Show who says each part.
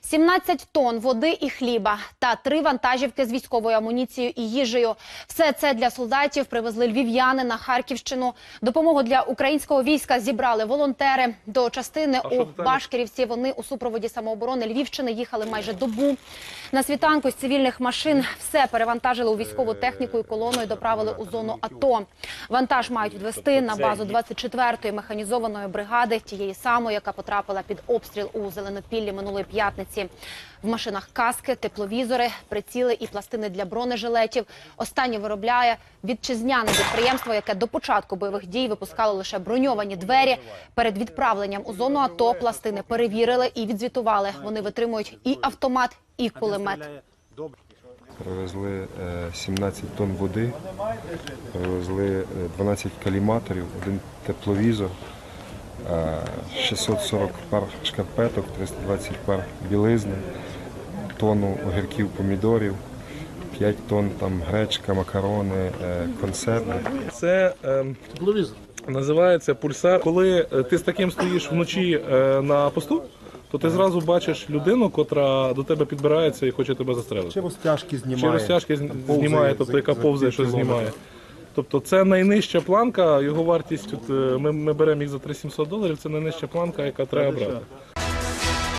Speaker 1: 17 тонн води і хліба та три вантажівки з військовою амуніцією і їжею. Все це для солдатів привезли львів'яни на Харківщину. Допомогу для українського війська зібрали волонтери. До частини у
Speaker 2: деталі?
Speaker 1: Башкирівці вони у супроводі самооборони Львівщини їхали майже добу. На світанку з цивільних машин все перевантажили у військову техніку і колоною доправили у зону АТО. Вантаж мають відвести на базу 24-ї механізованої бригади, тієї самої, яка потрапила під обстріл у Зеленопіллі минулої п'ятниці. В машинах каски, тепловізори, приціли і пластини для бронежилетів. Останнє виробляє вітчизняне підприємство, яке до початку бойових дій випускало лише броньовані двері. Перед відправленням у зону АТО пластини перевірили і відзвітували. Вони витримують і автомат, і кулемет.
Speaker 3: Привезли е, 17 тонн води, привезли е, 12 каліматорів, один тепловізор, е, 640 пар шкарпеток, 320 пар білизни, тонну огірків, помідорів, 5 тонн там гречка, макарони, е, консерви.
Speaker 2: Це ем, називається пульсар. Коли е, ти з таким стоїш вночі е, на посту, то ти зразу бачиш людину, котра до тебе підбирається і хоче тебе застрелити.
Speaker 4: Чи розтяжки знімає.
Speaker 2: Чи розтяжки знімає, тобто яка повзає, щось
Speaker 4: кілометра.
Speaker 2: знімає. Тобто це найнижча планка, його вартість, от, е, ми, ми беремо їх за 3700 доларів, це найнижча планка, яка треба брати.